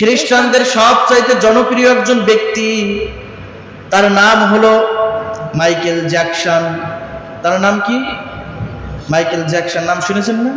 খ্রিস্টানদের সবচাইতে জনপ্রিয় একজন ব্যক্তি, তার নাম হলো মাইকেল জ্যাকসন। তার নাম কি? মাইকেল জ্যাকসন, নাম শুনেছেন না?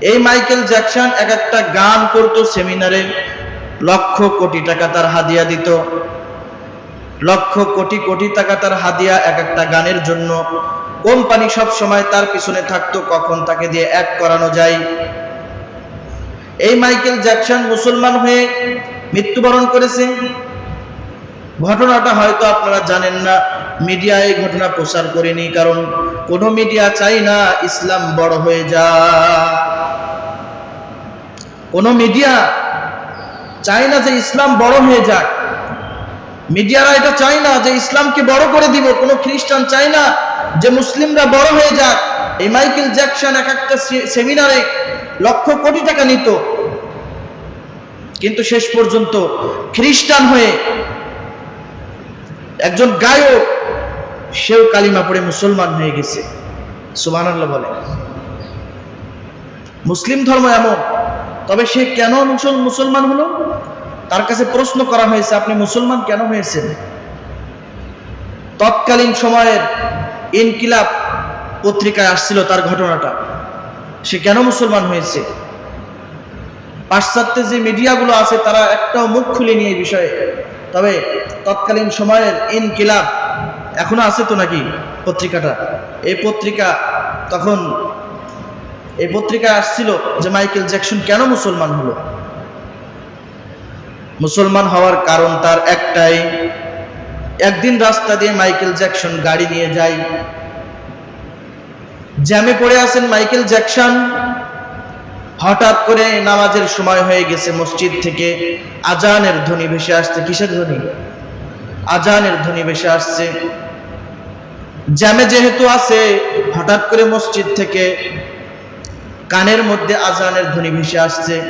এই মাইকেল জ্যাকসন এক একটা গান করতো সেমিনারে, লক্ষ কোটি টাকা তার হাদিয়া দিত। লক্ষ কোটি কোটি টাকা তার হাদিয়া এক একটা গানের জন্য। কোম্পানি সব সময় তার পিছনে থাকতো, কখন তাকে দিয়ে এক করানো যায়। এই মাইকেল জ্যাকসন মুসলমান হয়ে মৃত্যুবরণ করেছে। ঘটনাটা হয়তো আপনারা জানেন না মিডিয়া এই ঘটনা প্রচার করেনি, কারণ কোন মিডিয়া চাই না ইসলাম বড় হয়ে যা কোন মিডিয়া চাই না যে ইসলাম বড় হয়ে যাক। মিডিয়ারা এটা চায় না যে ইসলামকে বড় করে দিব, কোনো খ্রিস্টান চায় না যে মুসলিমরা বড় হয়ে যাক। এই মাইকেল জ্যাকসন এক একটা সেমিনারে লক্ষ কোটি টাকা নিত। কিন্তু শেষ পর্যন্ত খ্রিস্টান হয়ে একজন গায়ক, সেও কালিমা পড়ে মুসলমান হয়ে গেছে। সুবহানাল্লাহ বলে। মুসলিম ধর্ম এমন, তবে সে কেন মুসলমান হলো? তার কাছে প্রশ্ন করা হয়েছে, আপনি মুসলমান কেন হয়েছেন? তৎকালীন সময়ের ইনকিলাব পত্রিকায় আসছিল তার ঘটনাটা। সে কেন মুসলমান হয়েছে? পাশ্চাত্যে যে মিডিয়াগুলো আছে, তারা একটাও মুখ খুলেনি এই বিষয়ে। তবে তৎকালীন সময়ের ইনকিলাব এখনও আছে তো নাকি পত্রিকাটা? এই পত্রিকা তখন, এই পত্রিকায় আসছিল যে মাইকেল জ্যাকসন কেন মুসলমান হলো? মুসলমান হওয়ার কারণ তার একটাই, একদিন রাস্তা দিয়ে মাইকেল জ্যাকসন গাড়ি নিয়ে যায় জ্যামে পড়ে আছেন মাইকেল জ্যাকসন। হঠাৎ করে নামাজের সময় হয়ে গেছে মসজিদ থেকে। আজানের ধ্বনি ভেসে আসছে। কিসের ধ্বনি? আজানের ধ্বনি ভেসে আসছে। জ্যামে যেহেতু আছে, হঠাৎ করে মসজিদ থেকে কানের মধ্যে আজানের ধ্বনি ভেসে আসছে।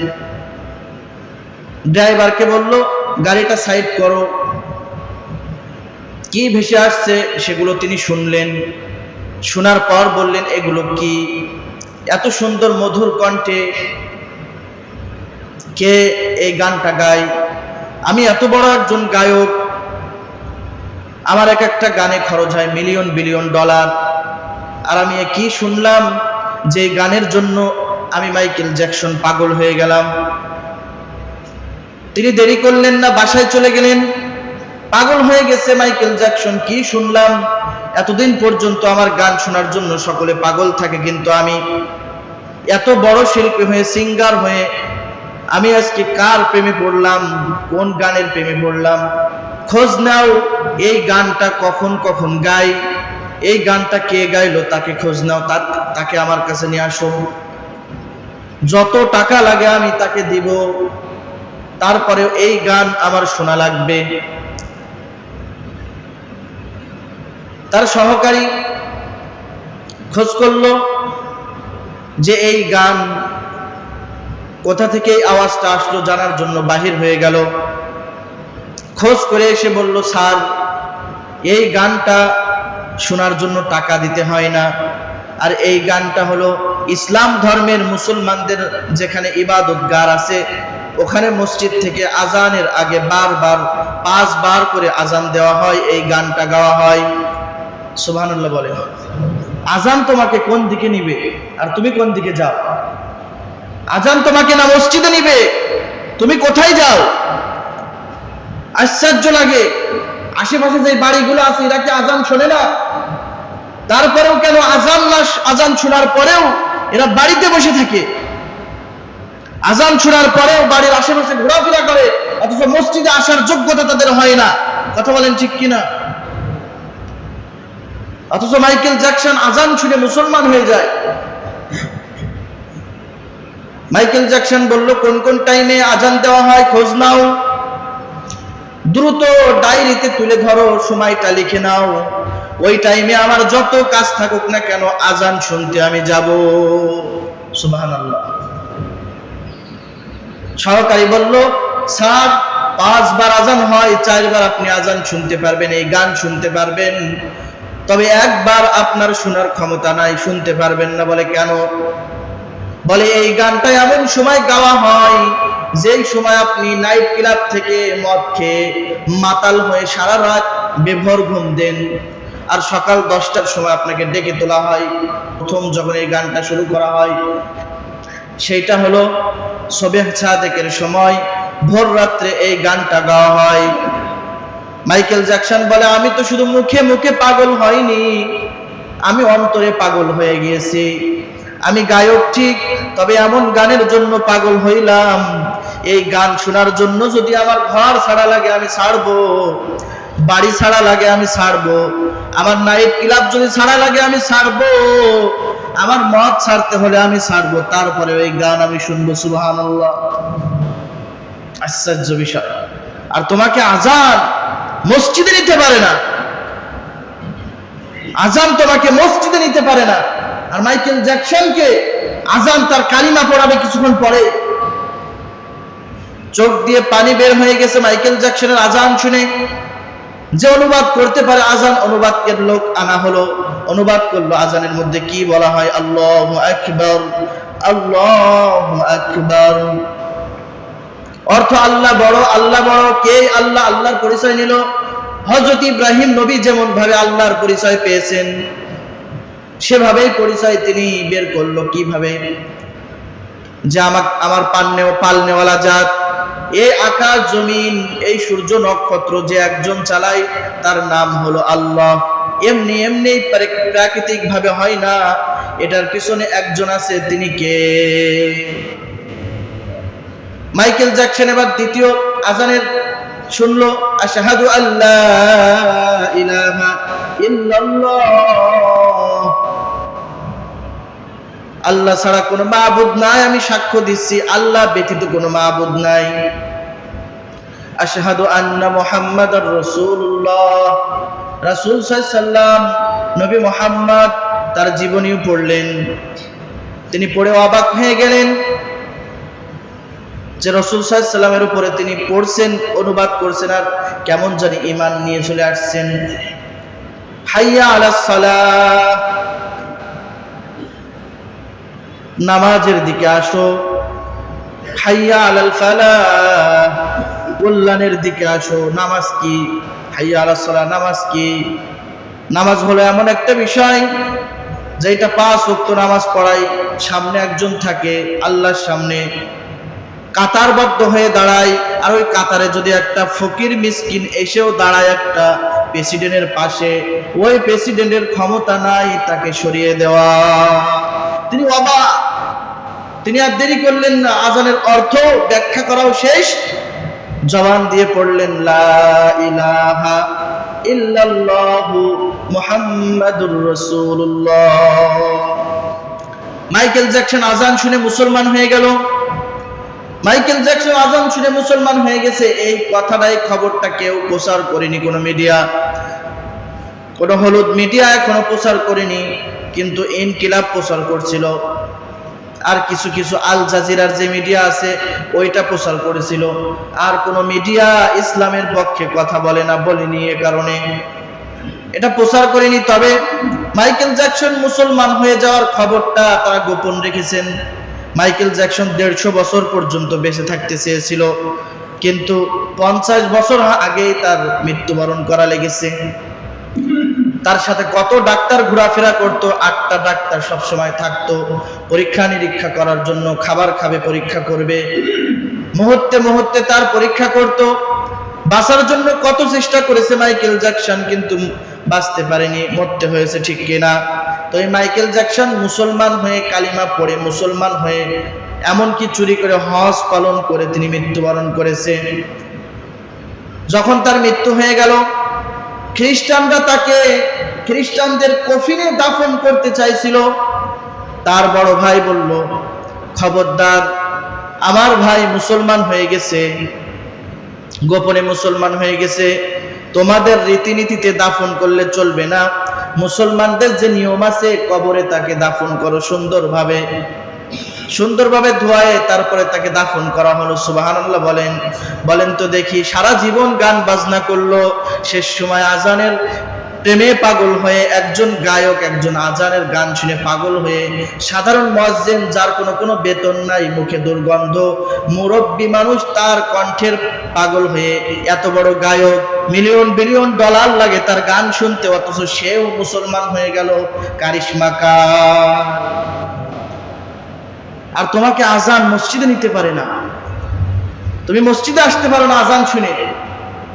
ড্রাইভারকে বলল, গাড়িটা সাইড করো। কি ভেসে আসছে, সেগুলো তিনি শুনলেন। শোনার পর বললেন, এগুলো কি? এত সুন্দর মধুর কণ্ঠে কে এই গানটা গায়? আমি এত বড় একজন গায়ক। আমার এক একটা গানে খরচ হয় মিলিয়ন বিলিয়ন ডলার। আর আমি কি শুনলাম যে গানের জন্য আমি মাইকেল জ্যাকসন পাগল হয়ে গেলাম? তিনি দেরি করলেন না, বাসায় চলে গেলেন। পাগল হয়ে গেছে মাইকেল জ্যাকসন, কি শুনলাম? এতদিন পর্যন্ত আমার গান শোনার জন্য সকলে পাগল থাকে, কিন্তু আমি এত বড় শিল্পী হয়ে, সিঙ্গার হয়ে, আমি আজকে কার প্রেমে পড়লাম? কোন গানের প্রেমে পড়লাম? খোঁজ নাও, এই গানটা কখন কখন গাই? এই গানটা কে গাইলো তাকে খোঁজ নাও তাকে আমার কাছে নিয়ে আসো। যত টাকা লাগে আমি তাকে দিব, তারপরেও এই গান আমার শোনা লাগবে। তার সহকারী খোঁজ করল যে এই গান কোথা থেকে এই আওয়াজটা আসলো জানার জন্য বাহির হয়ে গেল। খোঁজ করে এসে বলল, স্যার, এই গানটা শোনার জন্য টাকা দিতে হয় না। আর এই গানটা হলো ইসলাম ধর্মের মুসলমানদের যেখানে ইবাদত গার আছে, ওখানে মসজিদ থেকে আজানের আগে বারবার, পাঁচবার করে আজান দেওয়া হয়, এই গানটা গাওয়া হয়। সুবহানাল্লাহ বলে। আজান তোমাকে কোন দিকে নিবে আর তুমি কোন দিকে যাও? আজান তোমাকে না মসজিদে নিবে? তুমি কোথায় যাও? আশ্চর্য লাগে। আশেপাশে যে বাড়িগুলো আছে, এরা কি আজান শোনে না? তারপরেও কেন আজান না আজান শোনার পরেও এরা বাড়িতে বসে থাকে? আজান শোনার পরেও বাড়ির আশেপাশে ঘোরাফেরা করে, অথচ মসজিদে আসার যোগ্যতা তাদের হয় না। কথা বলেন ঠিক কিনা? অথচ মাইকেল জ্যাকসন আজান শুনে মুসলমান হয়ে যায়। মাইকেল জ্যাকসন বলল, কোন কোন টাইমে আজান দেওয়া হয় খোঁজ নাও। দ্রুত ডায়েরিতে তুলে ধরো, সময়টা লিখে নাও। ওই টাইমে আমার যত কাজ থাকুক না কেন, আজান শুনতে আমি যাব। সুবহানাল্লাহ। সহকারী বলল, স্যার, পাঁচবার আজান হয়, চারবার আপনি আজান শুনতে পারবেন, এই গান শুনতে পারবেন। তবে একবার আপনার শোনার ক্ষমতা নাই, শুনতে পারবেন না, বলে কেন? বলে, এই গানটা এমন সময় গাওয়া হয়, যেই সময় আপনি নাইট ক্লাব থেকে মদ খেয়ে মাতাল হয়ে সারা রাত বেভর ঘুম দেন। আর সকাল দশটার সময় আপনাকে ডেকে তোলা হয়, প্রথম যখন এই গানটা শুরু করা হয়। সেইটা হলো, সবেহ ছাদেকের সময় ভোর রাত্রে এই গানটা গাওয়া হয়। মাইকেল জ্যাকসন বলে, আমি তো শুধু মুখে মুখে পাগল হয়নি। আমি অন্তরে পাগল হয়ে গিয়েছি। আমি গায়ক ঠিক, তবে এমন গানের জন্য পাগল হইলাম। এই গান শোনার জন্য যদি আমার ঘর ছাড়া লাগে আমি ছাড়বো। বাড়ি ছাড়া লাগে আমি ছাড়বো। আমার নাইট ক্লাব যদি ছাড়া লাগে আমি ছাড়বো। আমার মদ ছাড়তে হলে আমি ছাড়বো। তারপরে ওই গান আমি শুনব সুবাহান আশ্চর্য বিষয়। আর তোমাকে আজান মসজিদে নিতে পারে না। আজান তোমাকে মসজিদে নিতে পারে না। আর মাইকেল জ্যাকসনকে আজান তার কালিমা পড়াবে কিছুক্ষণ পরে। চোখ দিয়ে পানি বের হয়ে গেছে মাইকেল জ্যাকসনের আজান শুনে। যে অনুবাদ করতে পারে আজান, অনুবাদকের লোক আনা হলো। অনুবাদ করল আজানের মধ্যে কি বলা হয়? আল্লাহ আকবর আল্লাহ আকবর। অর্থ আল্লাহ বড় আল্লাহ বড়, কে আল্লাহ? আল্লাহর পরিচয় নিল। হজরত ইব্রাহিম নবী যেমন ভাবে আল্লাহর পরিচয় পেয়েছেন, সেভাবেই পরিচয় তিনি বের করল কীভাবে? যে আমার আমার পান্নে পালনেওয়ালা জাত এই আকাশ, জমিন, এই সূর্য, নক্ষত্র যে একজন চালায়, তার নাম হলো আল্লাহ। এমনি এমনি প্রাকৃতিক ভাবে হয় না, এটার পিছনে একজন আছে, তিনি কে? মাইকেল জ্যাকসন এবার দ্বিতীয় আজানের শুনলো, আশাহাদু আল্লাহ ইলাহা আল্লাহ ছাড়া কোনো মাহবুদ নাই, আমি সাক্ষ্য দিচ্ছি, আল্লাহ ব্যতীত কোনো মাহবুদ নাই। আশহাদু আন্না মুহাম্মাদার রসুল্লাহ রাসূল সাল্লাম নবী মোহাম্মদ তার জীবনীও পড়লেন। তিনি পড়ে অবাক হয়ে গেলেন। যে রসুল সাল্লামের উপরে তিনি পড়ছেন, অনুবাদ করছেন আর কেমন জানি ইমান নিয়ে চলে আসছেন। হাইয়া আলা নামাজের দিকে আসো। হাইয়া আলাল ফালাহ। কল্যাণের দিকে আসো। নামাজ কি? হাইয়া আলা সালাহ, নামাজ কি? নামাজ হলো এমন একটা বিষয় যেটা পাঁচ ওয়াক্ত নামাজ পড়াই সামনে একজন থাকে, আল্লাহর সামনে কাতারবদ্ধ হয়ে দাঁড়ায়। আর ওই কাতারে যদি একটা ফকির মিসকিন এসেও দাঁড়ায় একটা প্রেসিডেন্টের পাশে, ওই প্রেসিডেন্টের ক্ষমতা নাই তাকে সরিয়ে দেওয়া। তিনি অবা তিনি আর দেরি করলেন না, আজানের অর্থ ব্যাখ্যা করাও শেষ। জবান দিয়ে পড়লেন, লা ইলাহা ইল্লাল্লাহু মুহাম্মাদুর রাসূলুল্লাহ। মাইকেল জ্যাকসন আজান শুনে মুসলমান হয়ে গেল। মাইকেল জ্যাকসন আজম শুনে মুসলমান হয়ে গেছে। এই কথাটাই খবরটা কেউ প্রচার করেনি কোনো মিডিয়া। কোনো হলুদ মিডিয়া এখনও প্রচার করেনি, কিন্তু ইনকিলাব প্রচার করছিল। আর কিছু কিছু আল জাজিরার যে মিডিয়া আছে, ওইটা প্রচার করেছিল। আর কোনো মিডিয়া ইসলামের পক্ষে কথা বলে না বলেনি এ কারণে। এটা প্রচার করেনি, তবে মাইকেল জ্যাকসন মুসলমান হয়ে যাওয়ার খবরটা তারা গোপন রেখেছেন। মাইকেল জ্যাকসন দেড়শো বছর পর্যন্ত বেঁচে থাকতে চেয়েছিল, কিন্তু পঞ্চাশ বছর আগেই তার মৃত্যুবরণ করা লেগেছে। তার সাথে কত ডাক্তার ঘোরাফেরা করত, আটটা ডাক্তার সবসময় থাকতো, পরীক্ষা নিরীক্ষা করার জন্য খাবার খাবে, পরীক্ষা করবে। মুহূর্তে মুহূর্তে তার পরীক্ষা করত বাঁচার জন্য কত চেষ্টা করেছে মাইকেল জ্যাকসন, কিন্তু বাঁচতে পারেনি, মরতে হয়েছে ঠিক কিনা? তো এই মাইকেল জ্যাকসন মুসলমান হয়ে কালিমা পড়ে, মুসলমান হয়ে এমনকি চুরি করে হজ পালন করে তিনি মৃত্যুবরণ করেছে। যখন তার মৃত্যু হয়ে গেল, খ্রিস্টানরা তাকে খ্রিস্টানদের কফিনে দাফন করতে চাইছিল। তার বড় ভাই বলল, খবরদার, আমার ভাই মুসলমান হয়ে গেছে গোপনে মুসলমান হয়ে গেছে। তোমাদের রীতিনীতিতে দাফন করলে চলবে না। মুসলমানদের যে নিয়ম আছে, কবরে তাকে দাফন করো সুন্দরভাবে। সুন্দরভাবে ধোয়ায় তারপরে তাকে দাফন করা হলো সুবাহান্লাহ বলেন। বলেন তো দেখি, সারা জীবন গান বাজনা করল, শেষ সময় আজানের প্রেমে পাগল হয়ে একজন গায়ক, একজন আজানের গান শুনে পাগল হয়ে সাধারণ মসজেন যার কোনো কোনো বেতন নাই, মুখে দুর্গন্ধ। মুরব্বী মানুষ তার কণ্ঠের পাগল হয়ে এত বড় গায়ক, মিলিয়ন বিলিয়ন ডলার লাগে তার গান শুনতে, অথচ সেও মুসলমান হয়ে গেল। কারিশমা কার আর তোমাকে আজান মসজিদে নিতে পারে না। তুমি মসজিদে আসতে পারো না আজান শুনে।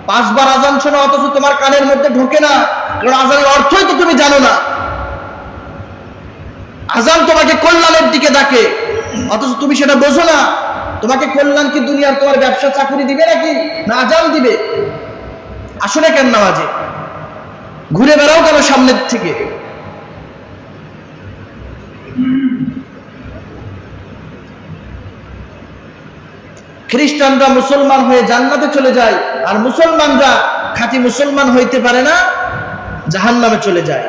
পাঁচবার আজান শোনো, অথচ তোমার কানের মধ্যে ঢোকে না। কারণ আজানের অর্থই তো তুমি জানো না। আজান তোমাকে কল্যাণের দিকে ডাকে, অথচ তুমি সেটা বোঝো না। তোমাকে কল্যাণ কি দুনিয়ার তোমার ব্যবসা চাকরি দিবে নাকি? না, আজান দিবে। আসলে কেন নামাজে? ঘুরে বেড়াও কেন সামনের থেকে? খ্রিস্টানরা মুসলমান হয়ে জান্নাতে চলে যায়, আর মুসলমানরা খাঁটি মুসলমান হইতে পারে না জাহান নামে চলে যায়।